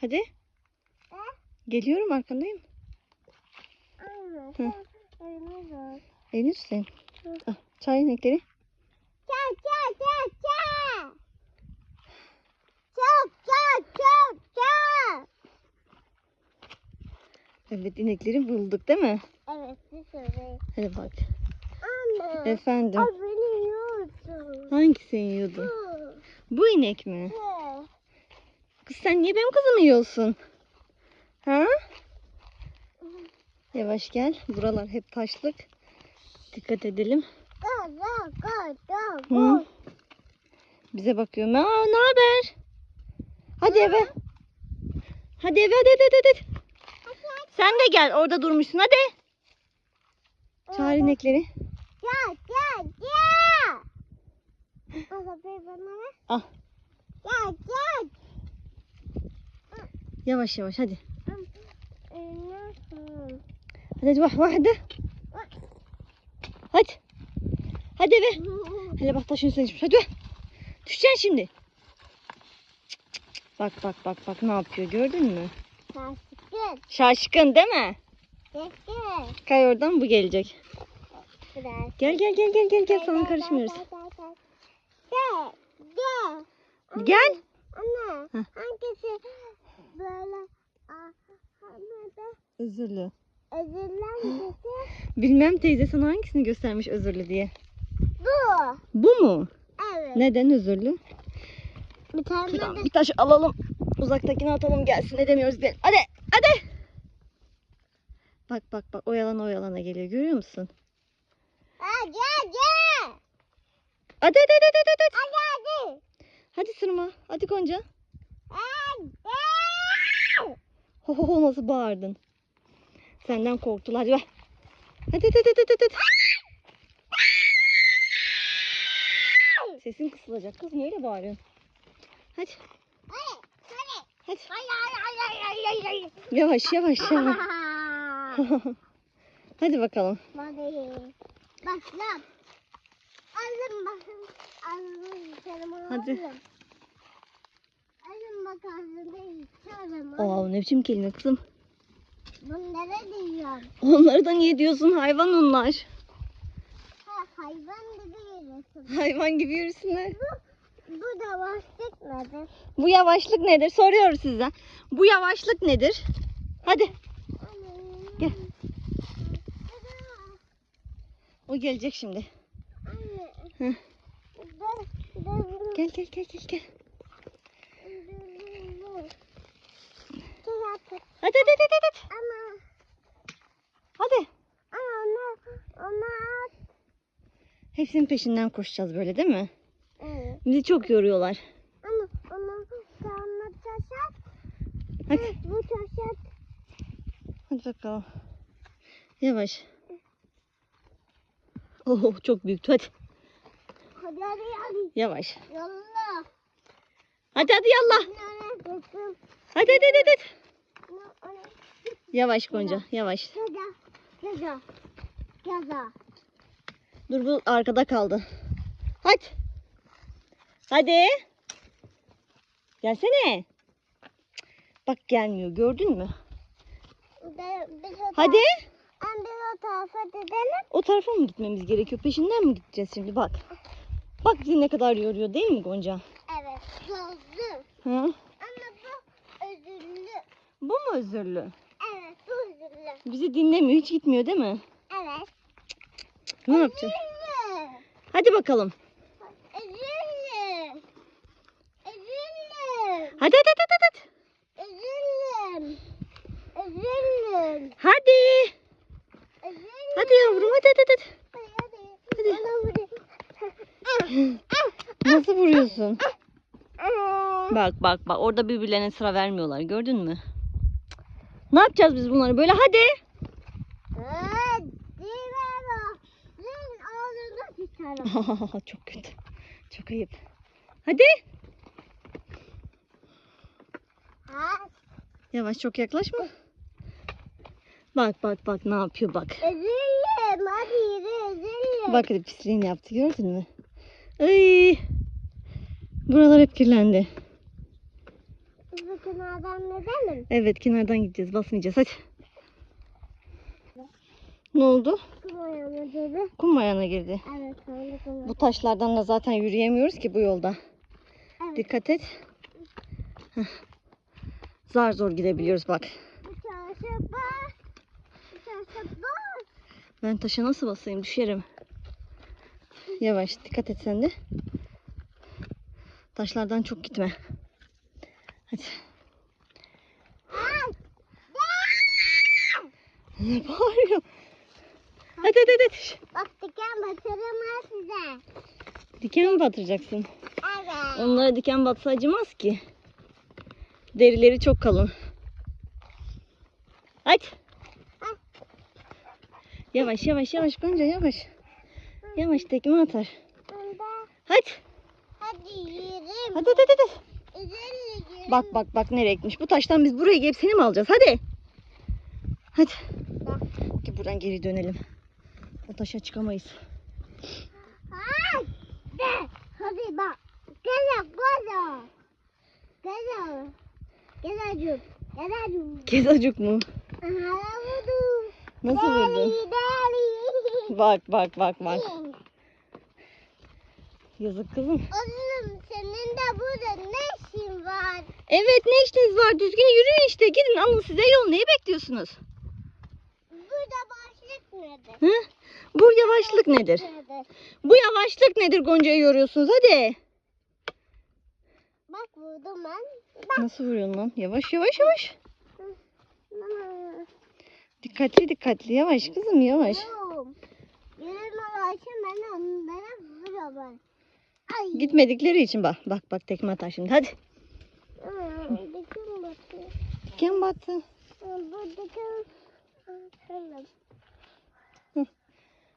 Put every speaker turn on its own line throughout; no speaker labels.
Hadi. Geliyorum arkandayım. Hı. Elini tutayım. Ah, çay inekleri.
Çak çak çak çak. Çak çak çak çak.
Evet inekleri bulduk değil mi?
Evet bir sürü.
Hadi bak.
Anne.
Efendim.
Ay beni yiyorsun.
Hangisini yiyordun?
Hı.
Bu inek mi?
Hı.
Kız sen niye benim kızımı yiyorsun? Ha? Yavaş gel. Buralar hep taşlık. Dikkat edelim.
Ga ga ga ga
Hı. Bize bakıyor. Aa, ne haber? Hadi eve. Hadi eve hadi hadi hadi. hadi. Sen de gel. Orada durmuşsun hadi. Çağır inekleri.
Kapıyı bana ver.
Al.
Çak çak.
Yavaş yavaş hadi.
Elime ver.
Hadi vah vah hadi. Eve. Hele bak taşın üstüne düşmüş. Hadi be. Düşeceksin şimdi. Bak bak bak bak ne yapıyor gördün mü?
Şaşkın.
Şaşkın değil mi?
Şaşkın.
Kay oradan bu gelecek.
Biraz.
Gel gel gel gel gel gel sana karışmıyoruz.
Gel. Gel.
Gel.
Anne.
Heh.
Hangisi böyle aa, hani de
Özürlü. Bilmem teyze sana hangisini göstermiş özürlü diye.
bu.
Bu mu?
Evet.
Neden özürlü?
Bir tane
Şuradan
de
bir taş alalım. Uzaktakini atalım gelsin. Ne demiyoruz bir. Hadi hadi. Bak bak bak oyalana oyalana geliyor görüyor musun?
Gel.
Hadi hadi hadi hadi. Hadi,
Hadi hadi.
hadi sırma. Hadi Gonca.
Hadi.
Ho ho ho nasıl bağırdın? Senden korktular. Hadi. Hadi hadi hadi hadi. Sesin kısılacak kız. Niye öyle bağırıyorsun? Hadi.
Hadi.
Yavaş yavaş yavaş. hadi bakalım.
Hadi. Başla. Alın bakın. Alın.
Hadi.
Ağzında içerim.
Oo ne biçim kelime kızım.
Bunlara diyorum.
Onları da niye diyorsun? Hayvan onlar.
Ha, hayvan gibi yürüsün.
Hayvan gibi yürüsünler.
Bu, bu da başlık nedir?
Bu yavaşlık nedir? Soruyoruz size. Bu yavaşlık nedir? Hadi. Gel. O gelecek şimdi.
Anne.
Hı.
Ben, ben bunu
Gel gel gel gel gel.
Hadi.
Hadi hadi hadi hadi.
Ama,
Hadi.
ama ona, ona
Hepsinin peşinden koşacağız böyle değil mi?
Evet.
Bizi çok yoruyorlar.
Ama ona kanına çaşat.
Hadi.
Bu çaşat.
Hadi bakalım. Yavaş. Oh çok büyüktü. Hadi.
Hadi hadi hadi.
Yavaş.
Yolla.
Hadi hadi yallah. Hadi hadi hadi. hadi. Yavaş Gonca. Yavaş.
Gaza. Gaza. Gaza.
Dur bu arkada kaldı. Hadi. Hadi. Gelsene. Bak gelmiyor. Gördün mü? Hadi.
An biz o tarafa gidelim.
O tarafa mı gitmemiz gerekiyor? Peşinden mi gideceğiz şimdi? Bak. Bak bizi ne kadar yoruyor değil mi Gonca?
Evet. Gözlü.
Hı?
Ama bu özürlü.
Bu mu özürlü?
Evet bu özürlü.
Bizi dinlemiyor. Hiç gitmiyor değil mi?
Evet.
Ne yapacağız?
Özürlü.
Hadi bakalım.
Özürlü. Özürlü.
Hadi hadi hadi hadi.
Özürlü. Özürlü.
Hadi.
Özürlü.
Hadi yavrum hadi hadi hadi.
Hadi hadi.
Nasıl vuruyorsun? Bak bak bak orada birbirlerine sıra vermiyorlar gördün mü? Ne yapacağız biz bunları böyle hadi. Çok kötü. Çok ayıp. Hadi.
Ha,
Yavaş çok yaklaşma. Bak bak bak ne yapıyor bak.
Özürlüm. Hadi yürü özürlüm.
Bak hadi pisliğini yaptı gördün mü? Ay. Buralar hep kirlendi.
Bak kenardan nedelim?
Evet kenardan gideceğiz basmayacağız hadi. Ne oldu?
Kumaya dedi.
Kum mu ayağına girdi.
Evet kumaya.
Bu taşlardan da zaten yürüyemiyoruz ki bu yolda.
Evet.
Dikkat et. Heh. Zar zor gidebiliyoruz bak. Ben taşa nasıl basayım düşerim. Yavaş dikkat et sen de. Taşlardan çok gitme. Hadi. Ne bağırıyor? Hadi hadi hadi.
Bak diken batırırım ha size.
Diken mi batıracaksın?
Evet.
Onlara diken batsa acımaz ki. Derileri çok kalın. Hadi. Yavaş yavaş yavaş Gonca yavaş. Yavaş tekme atar. Hadi.
Hadi yürüyeyim.
Hadi hadi hadi. Bak bak bak nereye gitmiş. Bu taştan biz buraya gelip seni mi alacağız? Hadi. Hadi.
Bak.
Ki buradan geri dönelim. O taşa çıkamayız.
Hadi bak. Gel gel. Gel. Gel acım. Gel acım.
Kezacık mu?
Aha vurdum.
Nasıl vurdun? Bak bak bak bak. Yazık kızım.
Oğlum senin de burada ne?
Evet ne işiniz var? Düzgün yürüyün işte. Gidin alın size yol. Neyi bekliyorsunuz?
Burada başlık nedir?
Hı? Bu yavaşlık nedir?
Nedir?
Bu yavaşlık nedir Gonca'yı yoruyorsunuz? Hadi.
Bak vurdum ben. Bak.
Nasıl vuruyorsun lan? Yavaş yavaş yavaş. Dikkatli dikkatli. Yavaş kızım yavaş. Gitmedikleri için bak. Bak bak tekme atar şimdi. Hadi. Diken battı.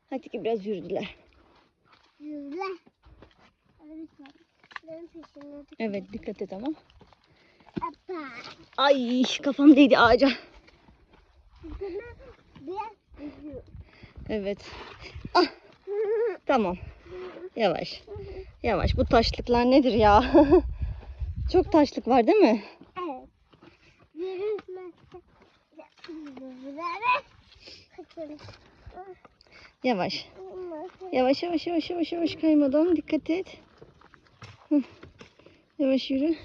Hadi ki biraz yürüdüler.
Dik-
Evet dikkat et ama.
Hoppa.
Ay kafam değdi ağaca. Evet. Ah tamam. Yavaş. Yavaş. Bu taşlıklar nedir ya? Çok taşlık var değil mi?
Evet. Yürütmezse. Böyle. Kaçın.
Yavaş. Yavaş yavaş yavaş yavaş yavaş kaymadan dikkat et. Hı. Yavaş yürü.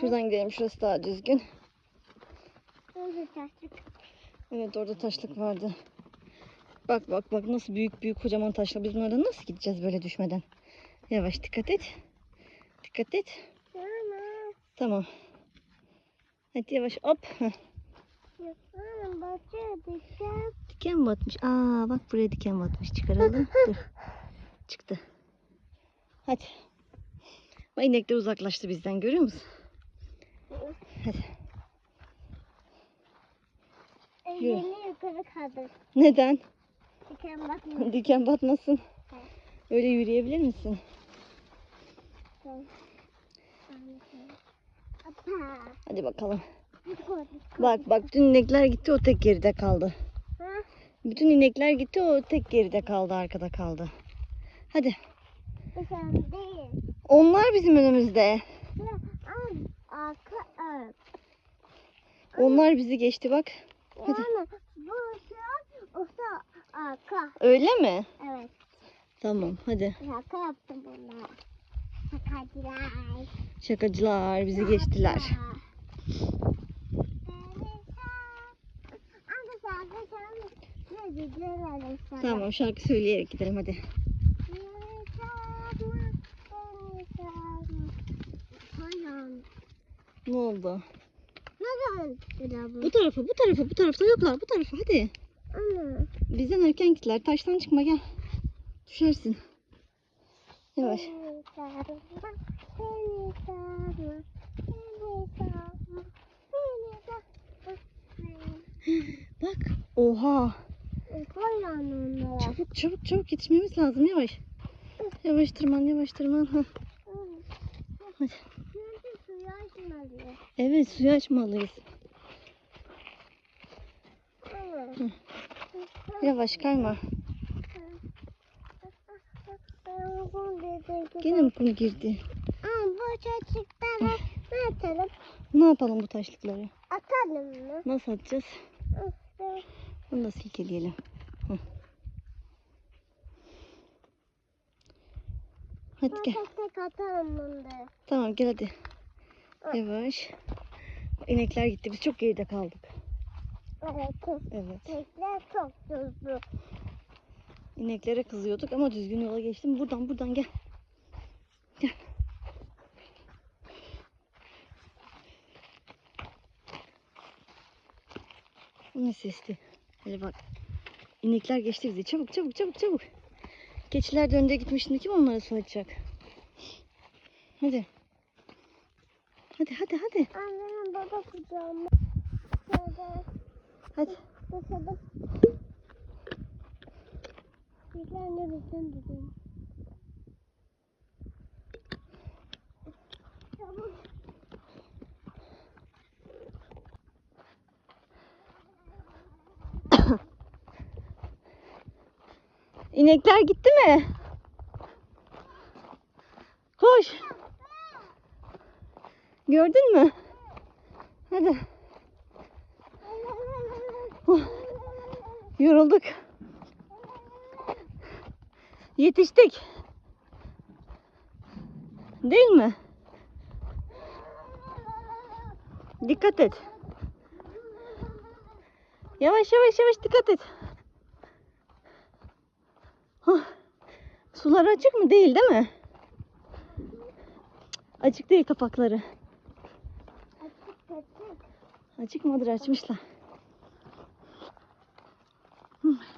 Şuradan gidelim. Şurası daha düzgün. Evet orada taşlık vardı. Bak bak bak nasıl büyük büyük kocaman taşlar. Biz bunlardan nasıl gideceğiz böyle düşmeden? Yavaş dikkat et. Dikkat et. Tamam. Hadi yavaş hop. Heh. Diken batmış. Aa bak buraya diken batmış. Çıkaralım. Dur. Çıktı. Hadi. Bak inekler uzaklaştı bizden görüyor musun? Hadi.
Elini yukarı kaldır.
Neden?
Diken bakma.
Diken batmasın. Öyle yürüyebilir misin? Hadi bakalım. Bak bak bütün inekler gitti o tek geride kaldı.
Ha?
Bütün inekler gitti o tek geride kaldı arkada kaldı. Hadi. Onlar bizim önümüzde. Onlar bizi geçti bak. Hadi. Öyle mi?
Evet.
Tamam hadi.
Şaka yaptım bunlar. Şakacılar.
Şakacılar bizi geçtiler. Tamam şarkı söyleyerek gidelim hadi. Ne oldu? Bu tarafa bu tarafa bu tarafta yoklar bu tarafa hadi. Bizden erken gittiler. Taştan çıkma gel. Düşersin. Yavaş. Bak. Oha. Çabuk çabuk çabuk yetişmemiz lazım yavaş. Yavaş tırman yavaş tırman. Hah. Hadi. Evet suyu açmalıyız. Yavaş kayma. Gene mi kum girdi?
Aa, bu çocuklara ne atalım?
Ne yapalım bu taşlıkları?
Atalım mı?
Nasıl atacağız?
İşte.
Bunu da silkeleyelim. Hı. Hadi gel. Tamam gel hadi. Yavaş. İnekler gitti. Biz çok geride kaldık.
Evet.
Evet.
Tekler çok hızlı.
İneklere kızıyorduk ama düzgün yola geçtim. Buradan buradan gel. Gel. Ne sesti? Hadi bak. İnekler geçti bizi. Çabuk çabuk çabuk çabuk. Keçiler de önde gitmiş. Şimdi kim onlara su açacak? Hadi. Hadi hadi hadi.
Annemin baba kucağıma.
Hadi.
bakalım. Bizler ne bizim dedim.
İnekler gitti mi? Koş. Gördün mü? Hadi. Oh, yorulduk. Yetiştik. Değil mi? Dikkat et. Yavaş yavaş yavaş dikkat et. Suları açık mı? Değil değil mi? Açık değil kapakları. Açık mıdır? Açmışlar.
La la la la